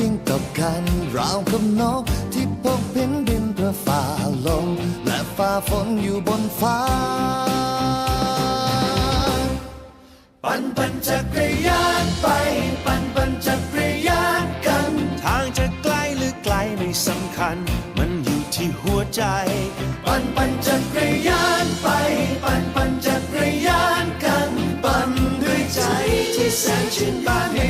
วิ่งต่อกันราวกับนกที่พบเห็นดินเพื่อฝ่าลมและฝ่าฝนอยู่บนฟ้า ปั่นปั่นจักรยานไป ปั่นปั่นจักรยานกัน ทางจะไกลหรือไกลไม่สำคัญ มันอยู่ที่หัวใจ ปั่นปั่นจักรยานไป ปั่นปั่นจักรยานกัน ปั่นด้วยใจที่แสนชื่นบาน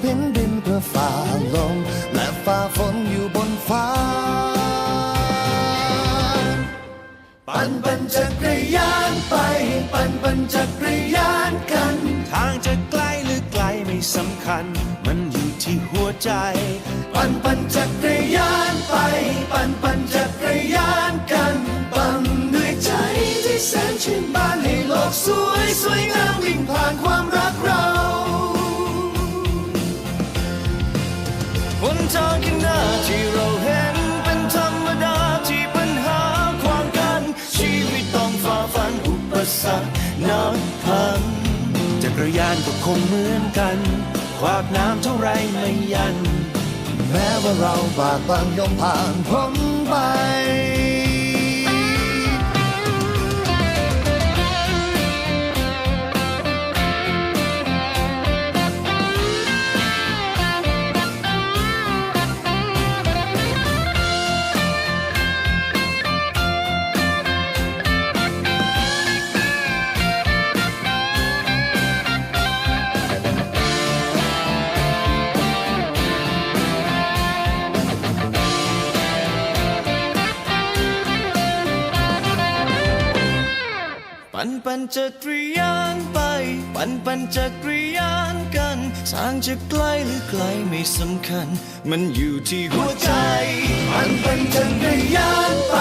เห็นดินเพื่อฝ่าลมและฝ่าฝนอยู่บนฟ้า ปั่นปั่นจักรยานไป ปั่นปั่นจักรยานกัน ทางจะไกลหรือไกลไม่สำคัญ มันอยู่ที่หัวใจ ปั่นปั่นจักรยานไป ปั่นปั่นจักรยานกัน ปั่นด้วยใจที่แสนชื่นบานให้โลกสวยสวยงามวิ่งผ่านความ กรยานก็คงเหมือนกัน ขวากน้ำเท่าไรไม่ยัน แม้ว่าเราบากบังยอมผ่านพ้นไป นปั่นจักรยานไปปั่นปั่นจักรยานกันทางจะไกลหรือไกลไม่สำคัญ มันอยู่ที่หัวใจปั่นปั่นจักรยานไป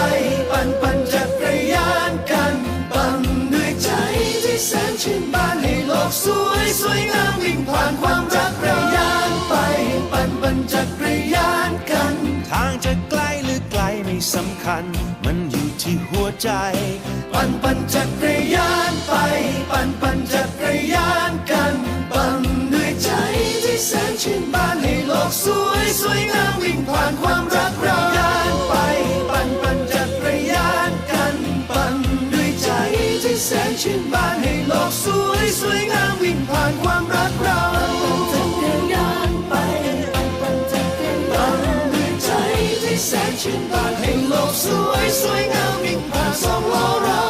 ปั่นปั่นจักรยานกันปั่นด้วยใจที่แสนชื่นบานให้โลกสวยสวยงามวิ่งผ่านความรักรยานไปปั่นปั่นจักรยานกัน ทางจะไกลหรือไกลไม่สำคัญ มันอยู่ที่หัวใจ ปั่นปั่นจักรยานไป ปั่นปั่นจักรยานกัน ปั่นด้วยใจที่แสนชื่นบานให้โลกสวย นชื่นบานให้โลกสวยสวยงามวิ่งผ่านสองล้อเรา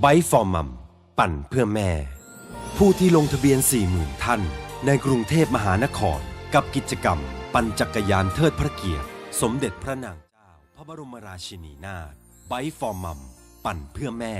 ไบฟอร์มัมปั่นเพื่อแม่ ผู้ที่ลงทะเบียน 40,000 ท่าน ในกรุงเทพมหานคร กับกิจกรรม ปั่นจักรยานเทิดพระเกียรติ สมเด็จพระนางเจ้า พระบรมราชินีนาถไบฟอร์มัมปั่นเพื่อแม่